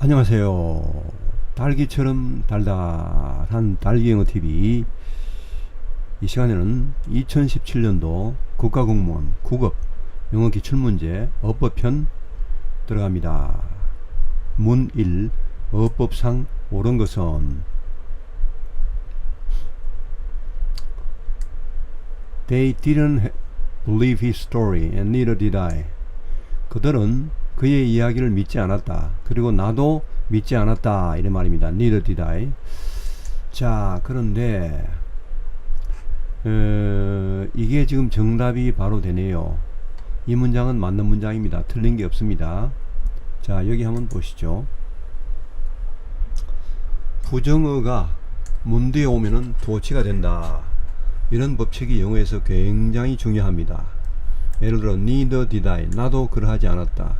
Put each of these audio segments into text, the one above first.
안녕하세요. 딸기처럼 달달한 딸기영어TV 이 시간에는 2017년도 국가공무원 9급 영어 기출문제 어법편 들어갑니다. 문 1. 어법상 옳은 것은 They didn't believe his story and neither did I. 그들은 그의 이야기를 믿지 않았다. 그리고 나도 믿지 않았다. 이런 말입니다. neither did I. 자, 그런데 어, 이게 지금 정답이 바로 되네요. 이 문장은 맞는 문장입니다. 틀린 게 없습니다. 자, 여기 한번 보시죠. 부정어가 문대에 오면은 도치가 된다. 이런 법칙이 영어에서 굉장히 중요합니다. 예를 들어 neither did I 나도 그러하지 않았다.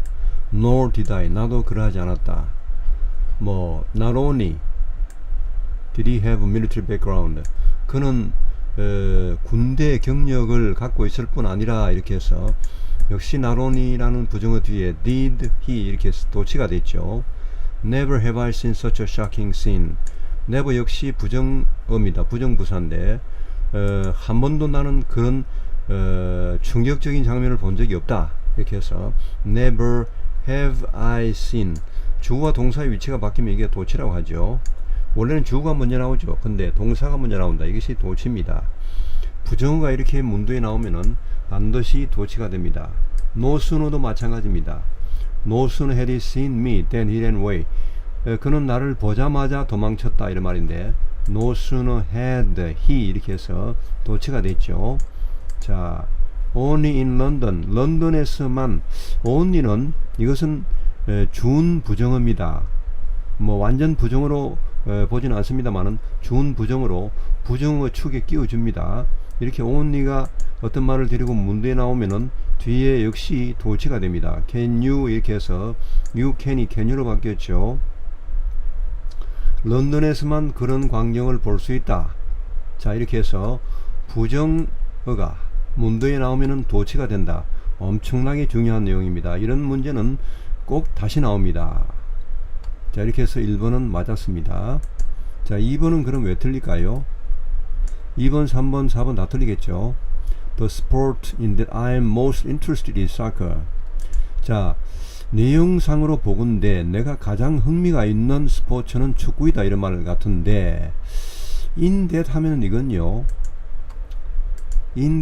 Nor did I 나도 그러하지 않았다. 뭐 not only did he have a military background 그는 어, 군대 경력을 갖고 있을 뿐 아니라 이렇게 해서 역시 only라는 부정어 뒤에 did he 이렇게 도치가 됐죠. Never have I seen such a shocking scene. never 역시 부정어입니다. 부정부사인데 어, 한 번도 나는 그런 어, 충격적인 장면을 본 적이 없다. 이렇게 해서 never have I seen 주어와 동사의 위치가 바뀌면 이게 도치라고 하죠. 원래는 주어가 먼저 나오죠. 근데 동사가 먼저 나온다. 이것이 도치입니다. 부정어가 이렇게 문도에 나오면은 반드시 도치가 됩니다. sooner도 마찬가지입니다. sooner had seen me than he ran away. 에, 그는 나를 보자마자 도망쳤다 이런 말인데 sooner had he 이렇게 해서 도치가 됐죠. 자, only in London, 런던에서만 only는 이것은 에, 준 부정어입니다. 뭐 완전 부정어로 에, 보지는 않습니다만은 준 부정어로 부정어 축에 끼워줍니다. 이렇게 only가 어떤 말을 데리고 문제에 나오면은 뒤에 역시 도치가 됩니다. can you 이렇게 해서 you can이 can you로 바뀌었죠. 런던에서만 그런 광경을 볼 수 있다. 자 이렇게 해서 부정어가 문도에 나오면은 도치가 된다. 엄청나게 중요한 내용입니다. 이런 문제는 꼭 다시 나옵니다. 자 이렇게 해서 1번은 맞았습니다. 자 2번은 그럼 왜 틀릴까요? 2번, 3번, 4번 다 틀리겠죠. The sport in that I am most interested is soccer. 자 내용상으로 보건데 내가 가장 흥미가 있는 스포츠는 축구이다 이런 말 같은데 in that 하면은 이건요.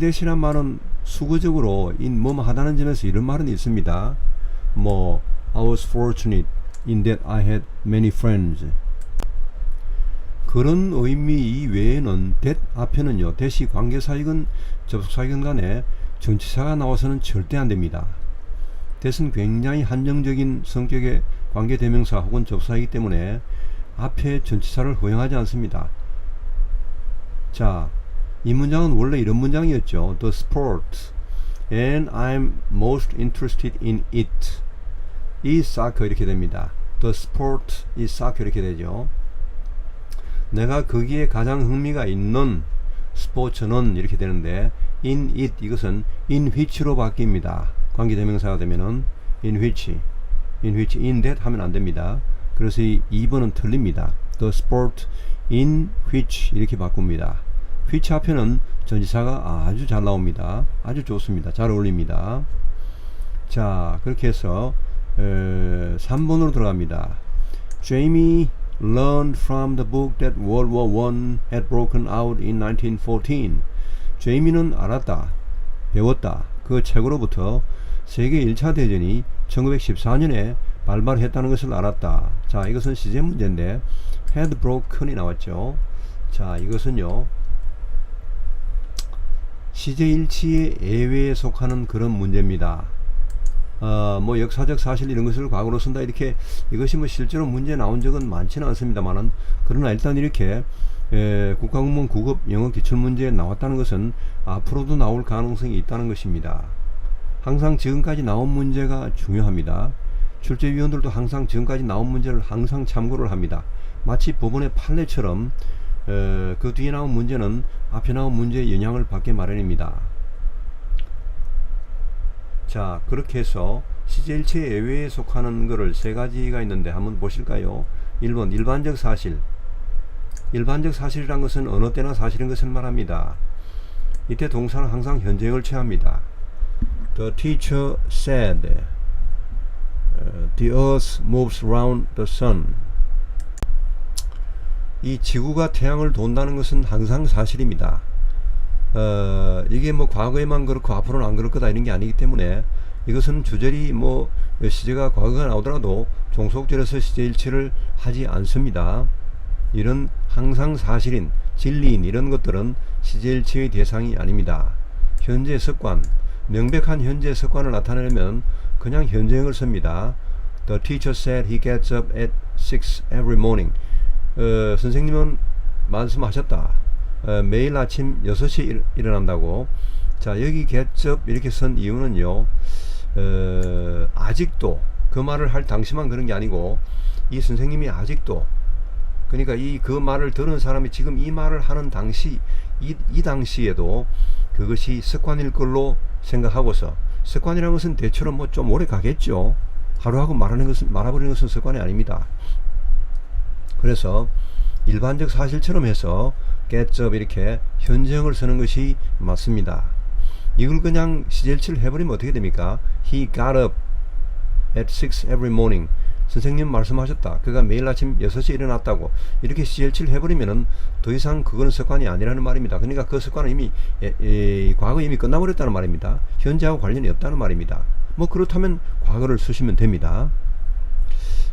That이란 말은 수거적으로 in 뭐뭐 하다는 점에서 이런 말은 있습니다. 뭐 I was fortunate in that I had many friends. 그런 의미 이외에는 that 앞에는요. that이 관계사이건 접속사이건 간에 전치사가 나와서는 절대 안 됩니다. that은 굉장히 한정적인 성격의 관계 대명사 혹은 접사이기 때문에 앞에 전치사를 허용하지 않습니다. 자, 이 문장은 원래 이런 문장이었죠. The sport and I'm most interested in it is soccer 이렇게 됩니다. The sport is soccer 이렇게 되죠. 내가 거기에 가장 흥미가 있는 스포츠는 이렇게 되는데 in it 이것은 in which로 바뀝니다. 관계대명사가 되면은 in which, in which, in that 하면 안 됩니다. 그래서 이 2번은 틀립니다. The sport in which 이렇게 바꿉니다. Which 앞에는 전지사가 아주 잘 나옵니다. 아주 좋습니다. 잘 어울립니다. 자, 그렇게 해서 에, 3번으로 들어갑니다. Jamie learned from the book that World War I had broken out in 1914. 제이미는 알았다, 배웠다. 그 책으로부터 세계 1차 대전이 1914년에 발발했다는 것을 알았다. 자, 이것은 시제 문제인데 had broken이 나왔죠. 자, 이것은요. 시제 일치의 예외에 속하는 그런 문제입니다. 어, 뭐 역사적 사실 이런 것을 과거로 쓴다 이렇게 이것이 뭐 실제로 문제 나온 적은 많지는 않습니다만은 그러나 일단 이렇게 에, 국가공무원 9급 영어 기출문제에 나왔다는 것은 앞으로도 나올 가능성이 있다는 것입니다. 항상 지금까지 나온 문제가 중요합니다. 출제위원들도 항상 지금까지 나온 문제를 항상 참고를 합니다. 마치 법원의 판례처럼 에, 그 뒤에 나온 문제는 앞에 나온 문제의 영향을 받게 마련입니다. 자 그렇게 해서 시제일체 예외에 속하는 것을 세 가지가 있는데 한번 보실까요? 1번 일반적 사실 일반적 사실이란 것은 어느 때나 사실인 것을 말합니다. 이때 동사는 항상 현재형을 취합니다. The teacher said the earth moves round the sun. 이 지구가 태양을 돈다는 것은 항상 사실입니다. 어, 이게 뭐 과거에만 그렇고 앞으로는 안 그럴 거다 이런 게 아니기 때문에 이것은 주절이 뭐 시제가 과거가 나오더라도 종속절에서 시제일치를 하지 않습니다. 이런 항상 사실인 진리인 이런 것들은 시제일치의 대상이 아닙니다. 현재 습관, 명백한 현재 습관을 나타내려면 그냥 현재형을 씁니다. The teacher said he gets up at 6 every morning. 어, 선생님은 말씀하셨다. 어, 매일 아침 6시에 일, 일어난다고. 자, 여기 up 이렇게 쓴 이유는요. 어, 아직도 그 말을 할 당시만 그런 게 아니고 이 선생님이 아직도 그러니까 이 그 말을 들은 사람이 지금 이 말을 하는 당시 이, 이 당시에도 그것이 습관일 걸로 생각하고서 습관이라는 것은 대체로 뭐 좀 오래 가겠죠. 하루하고 말하는 것은 말아버리는 것은 습관이 아닙니다. 그래서 일반적 사실처럼 해서 up 이렇게 현정을 쓰는 것이 맞습니다. 이걸 그냥 시제일치를 해버리면 어떻게 됩니까? He got up at 6 every morning. 선생님 말씀하셨다. 그가 매일 아침 6시에 일어났다고. 이렇게 시제일치를 해버리면은 더 이상 그거는 습관이 아니라는 말입니다. 그러니까 그 습관은 이미 에, 에, 과거에 이미 끝나버렸다는 말입니다. 현재하고 관련이 없다는 말입니다. 뭐 그렇다면 과거를 쓰시면 됩니다.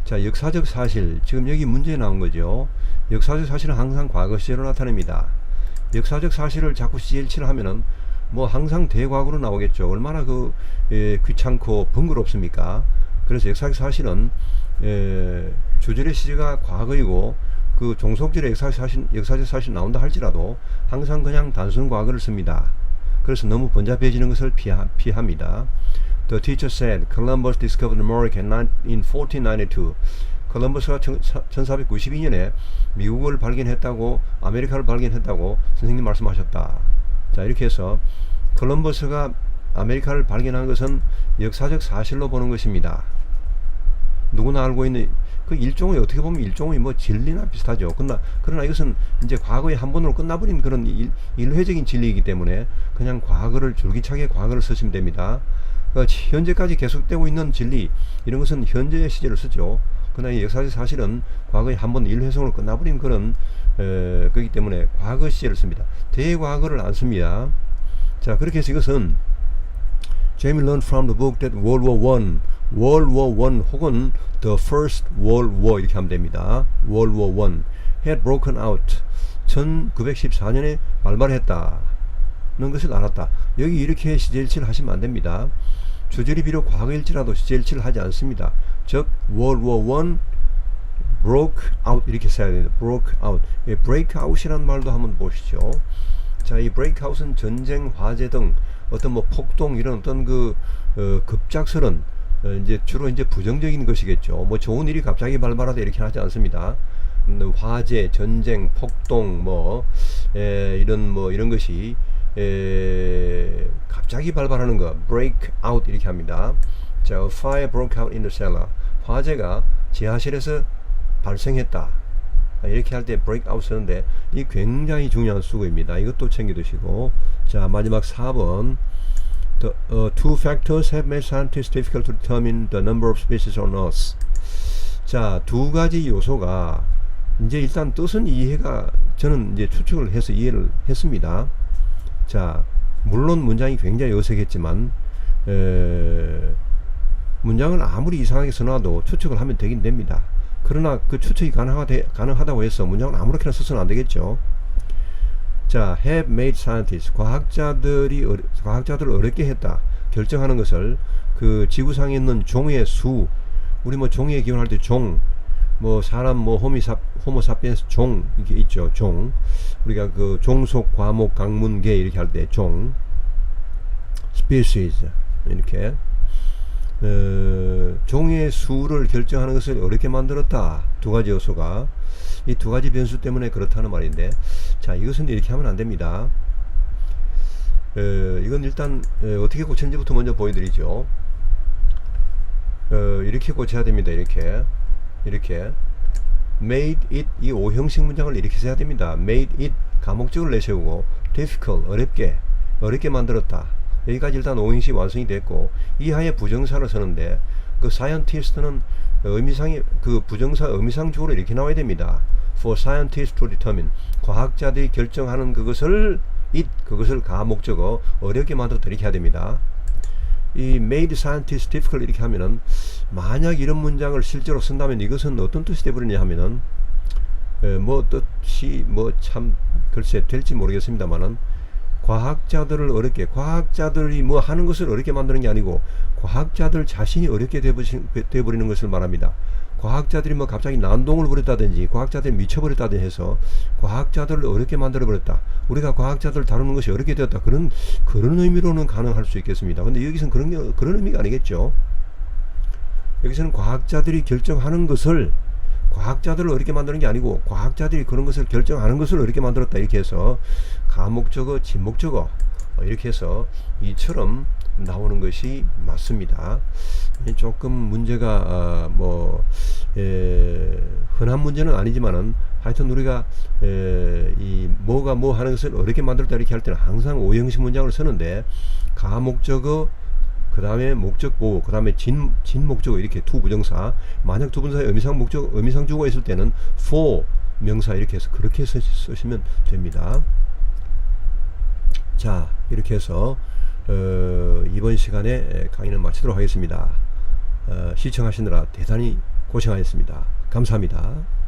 자, 역사적 사실. 지금 여기 문제에 나온 거죠. 역사적 사실은 항상 과거 시제로 나타냅니다. 역사적 사실을 자꾸 시제일치를 하면은 뭐 항상 대과거로 나오겠죠. 얼마나 그 에, 귀찮고 번거롭습니까? 그래서 역사적 사실은 에, 주절의 시제가 과거이고 그 종속절의 역사적 사실, 역사적 사실 나온다 할지라도 항상 그냥 단순 과거를 씁니다. 그래서 너무 번잡해지는 것을 피하, 피합니다. The teacher said Columbus discovered America in 1492. 콜럼버스가 1492년에 미국을 발견했다고 아메리카를 발견했다고 선생님 말씀하셨다. 자 이렇게 해서 콜럼버스가 아메리카를 발견한 것은 역사적 사실로 보는 것입니다. 누구나 알고 있는 그 일종의 어떻게 보면 일종의 뭐 진리나 비슷하죠. 그러나 그러나 이것은 이제 과거에 한 번으로 끝나버린 그런 일, 일회적인 진리이기 때문에 그냥 과거를 줄기차게 과거를 쓰시면 됩니다. 그 현재까지 계속되고 있는 진리 이런 것은 현재의 시제를 쓰죠. 그러나 이 역사적 사실은 과거에 한 번 일회성으로 끝나버린 그런 에, 거기 때문에 과거 시제를 씁니다. 대과거를 안 씁니다. 자 그렇게 해서 이것은 Jamie learned from the book that World War One, World War One 혹은 the First World War 이렇게 하면 됩니다. World War One had broken out 1914년에 발발했다. 는 것을 알았다. 여기 이렇게 시제일치를 하시면 안 됩니다. 주절이 비록 과거일지라도 시제일치를 하지 않습니다. 즉 World War One broke out 이렇게 써야 됩니다. broke out. 예, break out이라는 말도 한번 보시죠. 자, 이 break out은 전쟁, 화재 등 어떤 뭐 폭동 이런 어떤 그 어, 급작스런 어, 이제 주로 이제 부정적인 것이겠죠. 뭐 좋은 일이 갑자기 발발하다 이렇게 하지 않습니다. 음, 화재, 전쟁, 폭동 뭐 에, 이런 뭐 이런 것이 에, 갑자기 발발하는 거 break out 이렇게 합니다. 자, fire broke out in the cellar. 화재가 지하실에서 발생했다. 아, 이렇게 할 때 break out 쓰는데 이 굉장히 중요한 수고입니다. 이것도 챙겨두시고 자 마지막 4번 The uh, two factors have made scientists difficult to determine the number of species on Earth. 자, 두 가지 요소가 이제 일단 뜻은 이해가 저는 이제 추측을 해서 이해를 했습니다. 자, 물론 문장이 굉장히 어색했지만 에, 문장을 아무리 이상하게 써놔도 추측을 하면 되긴 됩니다. 그러나 그 추측이 가능하다, 가능하다고 해서 문장을 아무렇게나 써서는 안 되겠죠. 자, have made scientists 과학자들이 어, 과학자들을 어렵게 했다. 결정하는 것을 그 지구상에 있는 종의 수. 우리 뭐 종에 기원할 때 종 뭐 사람 뭐 호미사 호모사피엔스 종 이렇게 있죠 종. 우리가 그 종속 과목 강문계 이렇게 할 때 종. species. 이렇게. 어, 종의 수를 결정하는 것을 어렵게 만들었다. 두 가지 요소가. 이 두 가지 변수 때문에 그렇다는 말인데 자 이것은 이렇게 하면 안 됩니다 어, 이건 일단 어, 어떻게 고치는지부터 먼저 보여드리죠 어, 이렇게 고쳐야 됩니다. 이렇게 이렇게 made it 이 오형식 문장을 이렇게 써야 됩니다. made it 가목적을 내세우고 difficult 어렵게 어렵게 만들었다. 여기까지 일단 오형식 완성이 됐고 이하에 부정사를 쓰는데 그 scientist는 의미상이 그 부정사 의미상 주어로 이렇게 나와야 됩니다. For scientists to determine 과학자들이 결정하는 그것을 it 그것을 가목적어 어렵게 이렇게 해야 됩니다. 이 made scientists difficult 이렇게 하면은 만약 이런 문장을 실제로 쓴다면 이것은 어떤 뜻이 되버리냐 하면은 에, 뭐 뜻이 뭐 참 글쎄 될지 모르겠습니다만은 과학자들을 어렵게 과학자들이 뭐 하는 것을 어렵게 만드는 게 아니고 과학자들 자신이 어렵게 되버리- 되버리는 것을 말합니다. 과학자들이 뭐 갑자기 난동을 부렸다든지 과학자들이 미쳐버렸다든지 해서 과학자들을 어렵게 만들어 버렸다. 우리가 과학자들 다루는 것이 어렵게 되었다. 그런 그런 의미로는 가능할 수 있겠습니다. 근데 여기서는 그런 게, 그런 의미가 아니겠죠. 여기서는 과학자들이 결정하는 것을 과학자들을 어렵게 만드는 게 아니고 과학자들이 그런 것을 결정하는 것을 어렵게 만들었다 이렇게 해서 가목적어 진목적어 어, 이렇게 해서 이처럼 나오는 것이 맞습니다. 이 조금 문제가 어, 뭐 에, 흔한 문제는 아니지만은 하여튼 우리가 에, 이 뭐가 뭐 하는 것을 어렵게 만들었다 이렇게 할 때는 항상 오형식 문장을 쓰는데 가목적어 그 다음에 목적 보호, 그 다음에 진, 진 목적어 이렇게 두 부정사. 만약 두 부정사에 의미상 목적, 의미상 주어가 있을 때는 for 명사 이렇게 해서 그렇게 쓰, 쓰시면 됩니다. 자, 이렇게 해서 어, 이번 시간에 강의를 마치도록 하겠습니다. 어, 시청하시느라 대단히 고생하셨습니다. 감사합니다.